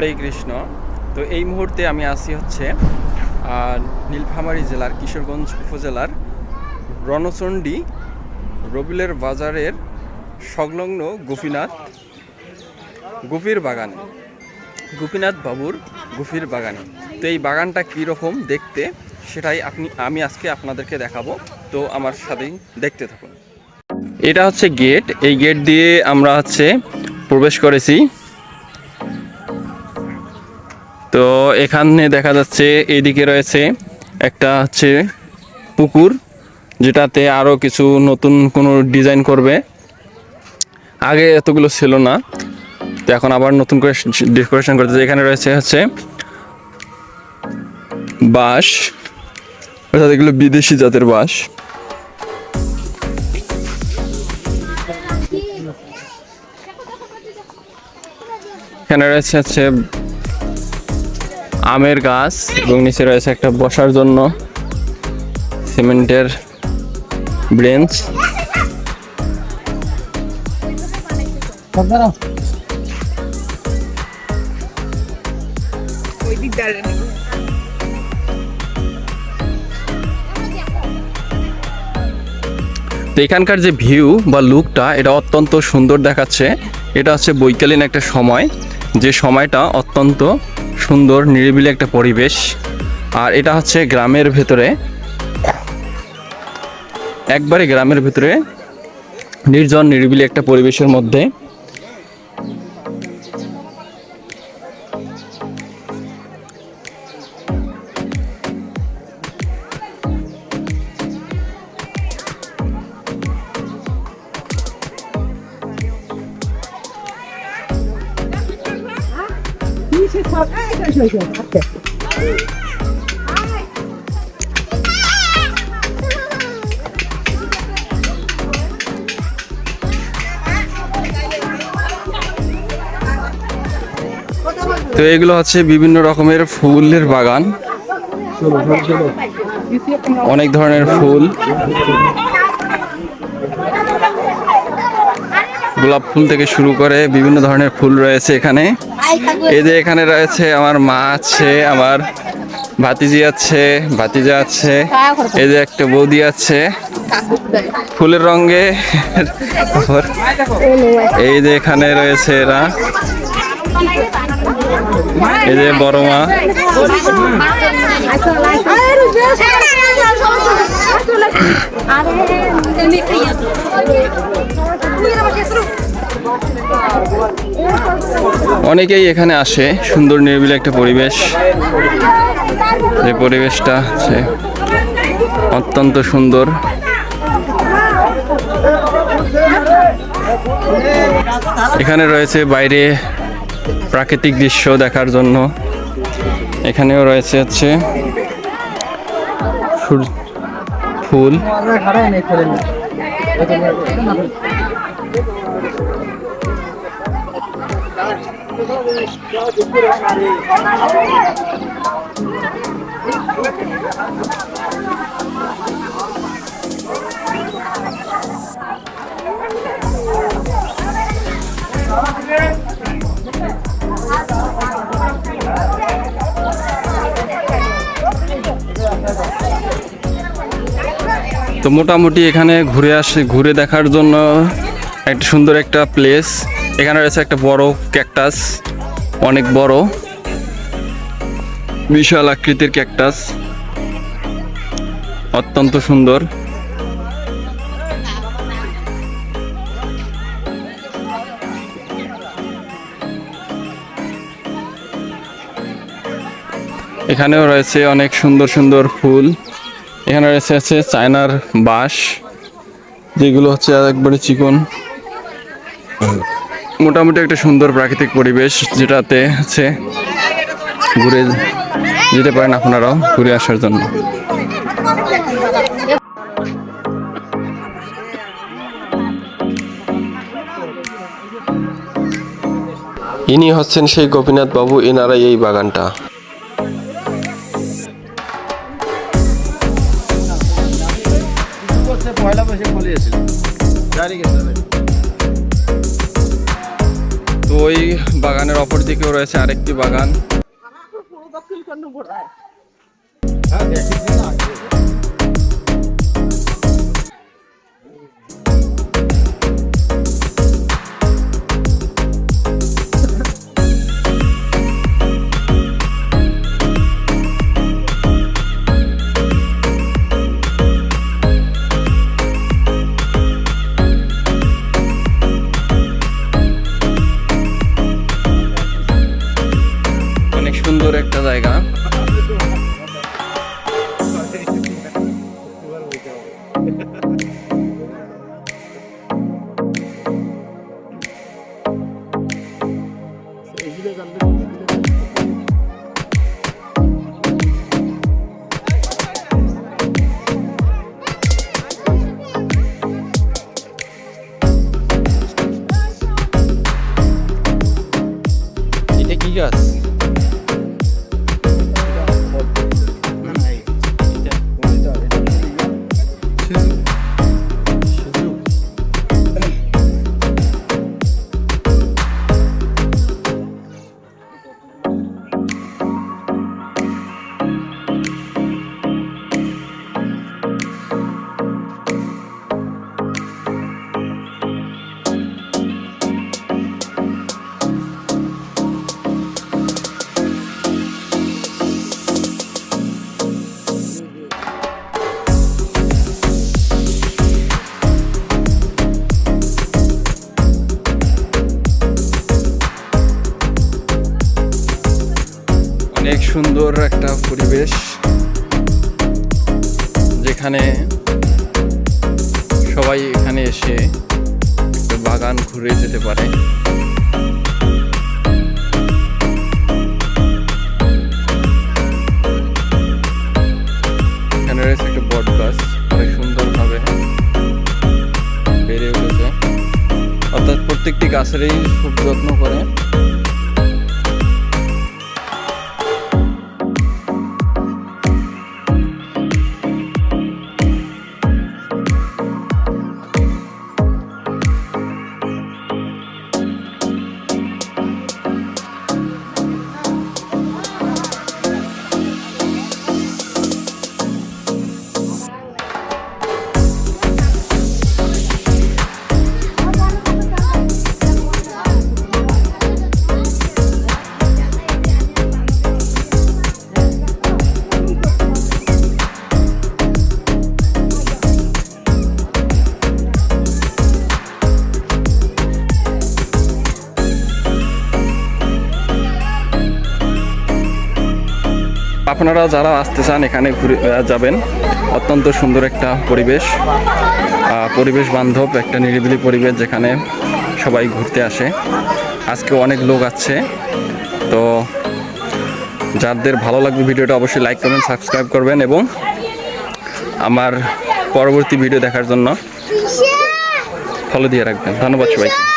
হরে কৃষ্ণ। তো এই মুহূর্তে আমি আছি হচ্ছে নীলফামারী জেলার কিশোরগঞ্জ উপজেলার রণচণ্ডী রবিলের বাজারের সংলগ্ন গোপীনাথ গুপির বাগানে, গোপীনাথ বাবুর গুপির বাগানে। তো এই বাগানটা কীরকম দেখতে, সেটাই আপনি, আমি আজকে আপনাদেরকে দেখাবো। তো আমার সাথেই দেখতে থাকুন। এটা হচ্ছে গেট। এই গেট দিয়ে আমরা হচ্ছে প্রবেশ করেছি। তো এখানে দেখা যাচ্ছে এদিকে রয়েছে একটা হচ্ছে পুকুর, যেটাতে আরও কিছু নতুন কোনো ডিজাইন করবে। আগে এতগুলো ছিল না, তো এখন আবার নতুন করে ডেকোরেশন করতেছে এখানে রয়েছে হচ্ছে বাঁশ, অর্থাৎ এগুলো বিদেশি জাতের বাঁশ। এখানে রয়েছে হচ্ছে আমের গাছ এবং নিচে রয়েছে একটা বসার জন্য সিমেন্টের ব্রেঞ্চ। তো এখানকার যে ভিউ বা লুকটা, এটা অত্যন্ত সুন্দর দেখাচ্ছে। এটা হচ্ছে বৈকালীন একটা সময়। যে সময়টা অত্যন্ত সুন্দর, নিরিবিলি একটা পরিবেশ। আর এটা হচ্ছে গ্রামের ভেতরে। একবারে গ্রামের ভেতরে নির্জন, নিরিবিলি একটা পরিবেশের মধ্যে। তো এগুলো হচ্ছে বিভিন্ন রকমের ফুলের বাগান। অনেক ধরনের ফুল। গোলাপ ফুল থেকে শুরু করে বিভিন্ন ধরনের ফুল রয়েছে এখানে। এই যে এখানে রয়েছে আমার মা আছে, আমার ভাতিজি আছে, ভাতিজা আছে, এই যে একটা বৌদি আছে। ফুলের রঙে এই যে এখানে রয়েছে এরা। এই যে বড় মা। অনেকেই এখানে আসে, সুন্দর নিরিবিলি একটা পরিবেশ। যে পরিবেশটা আছে অত্যন্ত সুন্দর। এখানে রয়েছে বাইরে প্রাকৃতিক দৃশ্য দেখার জন্য। এখানেও রয়েছে হচ্ছে ফুল। তো মোটামুটি এখানে ঘুরে আসে ঘুরে দেখার জন্য একটা সুন্দর একটা প্লেস এখানে রয়েছে একটা বড় ক্যাকটাস, অনেক বড়, বিশাল আকৃতির ক্যাকটাস, অত্যন্ত সুন্দর। এখানেও রয়েছে অনেক সুন্দর সুন্দর ফুল। এখানে রয়েছে আছে চায়নার বাঁশ, যেগুলো হচ্ছে একবারে চিকন। মোটামুটি একটা সুন্দর প্রাকৃতিক পরিবেশ যেটাতে হচ্ছে ঘুরে যেতে পারেন আপনারাও ঘুরে আসার জন্য। ইনি হচ্ছেন সেই গোপীনাথ বাবু এনারাই এই বাগানটা। তো ওই বাগানের অপর দিকেও রয়েছে আরেকটি বাগান। অনেক সুন্দর একটা পরিবেশ যেখানে সবাই এখানে এসে একটা বাগান ঘুরে যেতে পারে। এখানে রয়েছে একটা বট গাছ, অনেক সুন্দরভাবে বেড়ে উঠেছে। অর্থাৎ প্রত্যেকটি গাছেরই খুব যত্ন করে। আপনারা যারা আসতে চান এখানে ঘুরে যাবেন। অত্যন্ত সুন্দর একটা পরিবেশ। পরিবেশ বান্ধব একটা নিরিবিলি পরিবেশ যেখানে সবাই ঘুরতে আসে। আজকে অনেক লোক আছে তো যাদের ভালো লাগবে ভিডিওটা অবশ্যই লাইক করবেন সাবস্ক্রাইব করবেন এবং আমার পরবর্তী ভিডিও দেখার জন্য ফলো দিয়ে রাখবেন। ধন্যবাদ সবাইকে।